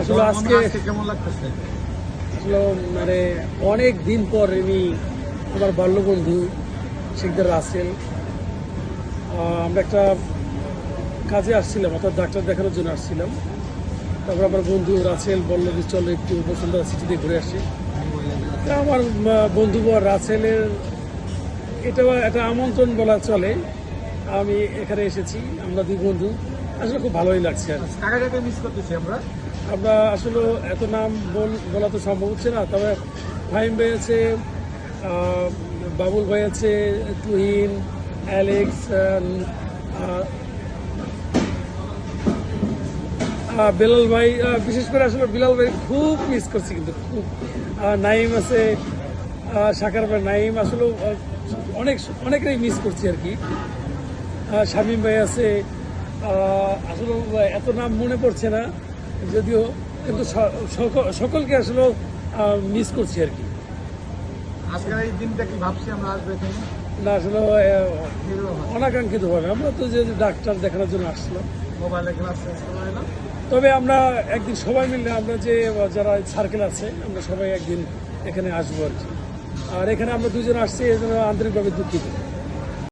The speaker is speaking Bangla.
আসলে আজকে কেমন লাগতেছে? আসলে মানে অনেক দিন পর আমি আমার বাল্যবন্ধু শিকদার রাসেল। আমরা একটা কাজে আসছিলাম অর্থাৎ ডাক্তার দেখানোর জন্য আসছিলাম। তারপর আমার বন্ধু রাসেল বলল যে চলো একটু বসুন্ধরা সিটিতে ঘুরে আসি। আমার বন্ধু রাসেলের এটা একটা আমন্ত্রণ বলা চলে। আমি এখানে এসেছি আমরা দুই বন্ধু। আসলে খুব ভালোই লাগছে আর কাকে মিস করতেছি আমরা? আমরা আসলে এত নাম বল- তো সম্ভব হচ্ছে না, তবে ফাহিম ভাই আছে বাবুল ভাই আছে, তুহিন, অ্যালেক্স বেলাল ভাই বিশেষ করে আসলে বিলাল ভাই খুব মিস করছি কিন্তু, খুব। নাইম আছে সাকার ভাই, নাইম আসলে অনেক অনেকেই মিস করছি আর কি। শামীম ভাই আছে আসলে এত নাম মনে পড়ছে না। যদিও কিন্তু সকল- সকলকে আসলে মিস করছি আর কি। আজকের এই দিনটা কি ভাবছি আমরা আসব না আসলে অনাকাঙ্ক্ষিত ভাবে আমরা তো যে ডাক্তার দেখানোর জন্য আসছিলাম মোবাইলে ক্লাস তবে আমরা একদিন সবাই মিলে আমরা যে যারা সার্কেল আছে আমরা সবাই একদিন এখানে আসব আর কি। আর এখানে আমরা দুজন আসছি এই জন্য আন্তরিকভাবে দুঃখিত।